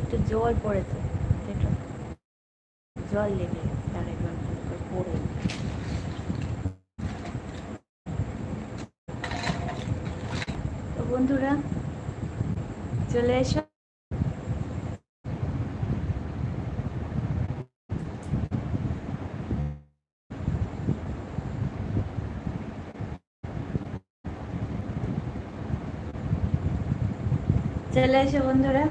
একটু জল পড়েছে জল লেগে পড়ে। তো বন্ধুরা চলে এসো। চলে এসো বন্ধুরা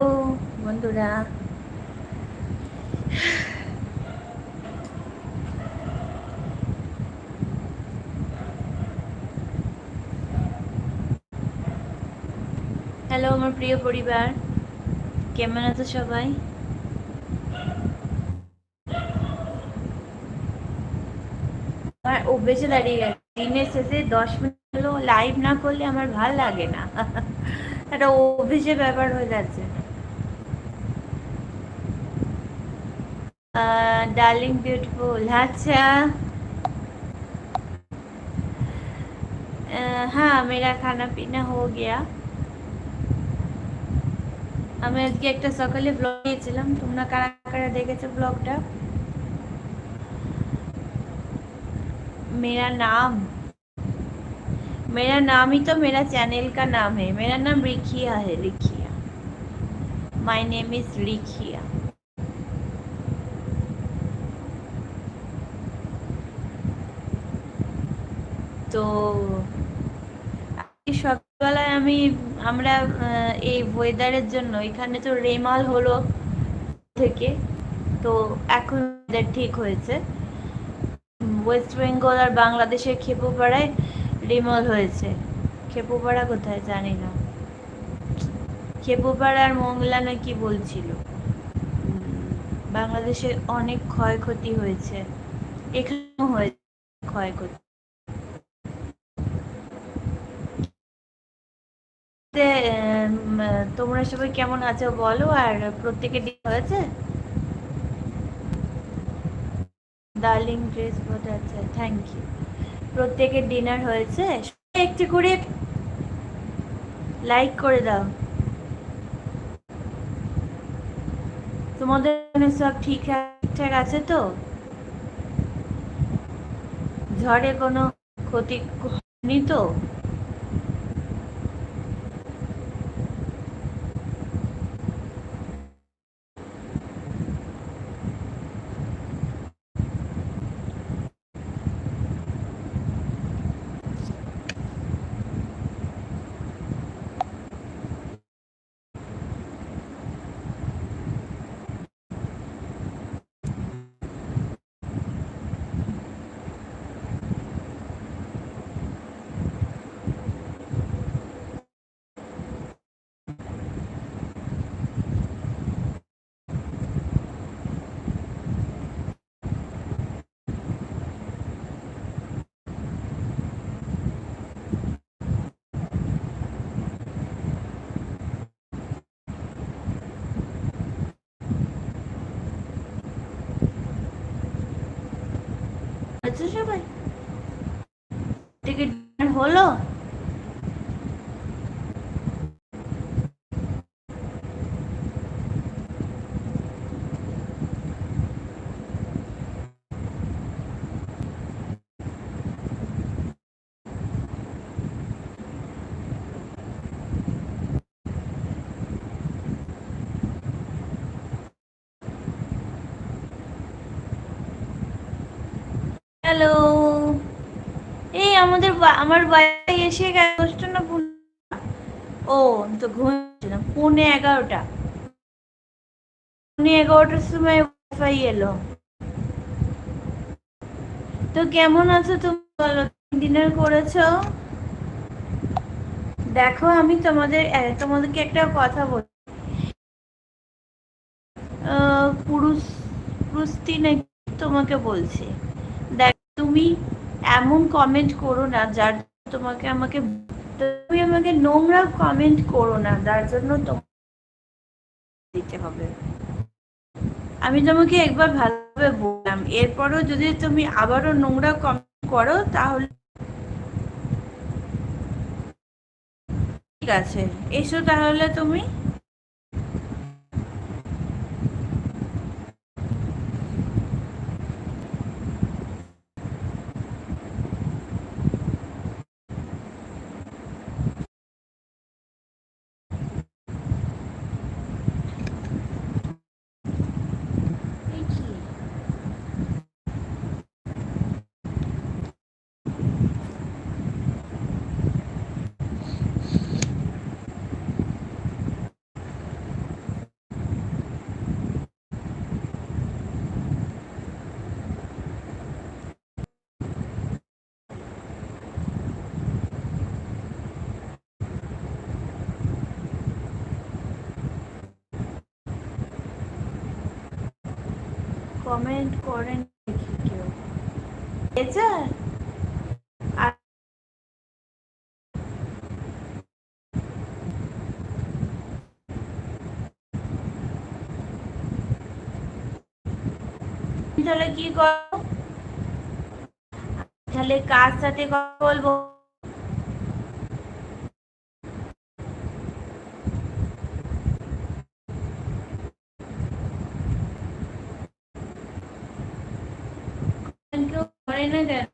ও বন্ধুরা। হ্যালো, আমার প্রিয় পরিবার। কেমন আছো সবাই? আমার অভ্যেসে দাঁড়িয়ে গেছে। দিনের শেষে দশ মিনিট লাইভ না করলে আমার ভালো লাগে না। একটা অভ্যেসের ব্যাপার হয়ে যাচ্ছে। ডার্লিং বিউটিফুল আচ্ছা हाँ मेरा खाना पीना हो गया আমি আজকে একটা সকালে ব্লগ দিয়েছিলাম তোমরা কারা কারা দেখেছো ব্লগটা मेरा नाम मेरा नाम ही तो मेरा चैनल का नाम है मेरा नाम रिखिया है Rikhiya my name is Rikhiya তো সকালবেলায় আমি, আমরা এই ওয়েদারের জন্য এখানে তো রেমাল হলো থেকে, তো এখন ঠিক হয়েছে। ওয়েস্ট বেঙ্গল আর বাংলাদেশের খেপুপাড়ায় রেমাল হয়েছে। খেপুপাড়া কোথায় জানি না। খেপুপাড়া আর মংলা না কি বলছিল? বাংলাদেশে অনেক ক্ষয়ক্ষতি হয়েছে। এখানেও হয়েছে ক্ষয়ক্ষতি তে, উম, তোমরা সবাই কেমন আছো বলো? আর প্রত্যেকের দিন হয়েছে? ডার্লিং ড্রেস বোধ আছে থ্যাংক ইউ প্রত্যেকের ডিনার হয়েছে? একটু করে লাইক করে দাও। তোমাদের সব ঠিক ঠিকঠাক আছে তো? ঝড়ে কোনো ক্ষতি হয়নি তো? আচ্ছা সবাই টিকিট হলো হ্যালো। এই আমাদের আমার বাড়ি এসে গেছে না ও তো ঘুমাচ্ছিলাম পৌনে এগারোটা। পৌনে এগারোটার সময় ওয়াইফাই এলো। তো কেমন আছো তুমি বলো? ডিনার করেছ? দেখো, আমি তোমাদের তোমাদেরকে একটা কথা বলি পুরুষ পুরুষটি নাকি তোমাকে বলছে? তুমি এমন কমেন্ট করো না, যার তোমাকে আমাকে, তুমি আমাকে নোংরা কমেন্ট করো না, যার জন্য দিতে হবে। আমি তোমাকে একবার ভালোভাবে বললাম, এরপরও যদি তুমি আবারও নোংরা কমেন্ট করো, তাহলে ঠিক আছে। এসো তাহলে তুমি। কমেন্ট করেন দেখি কেউ? তাহলে কি করো? তাহলে কার সাথে কথা বলব? কেউ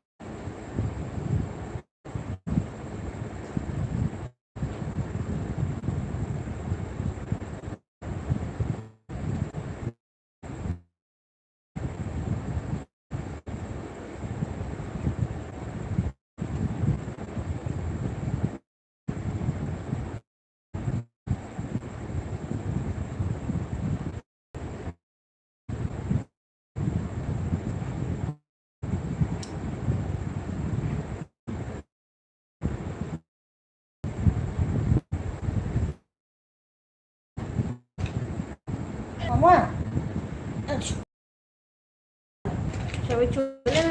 সবাই চলে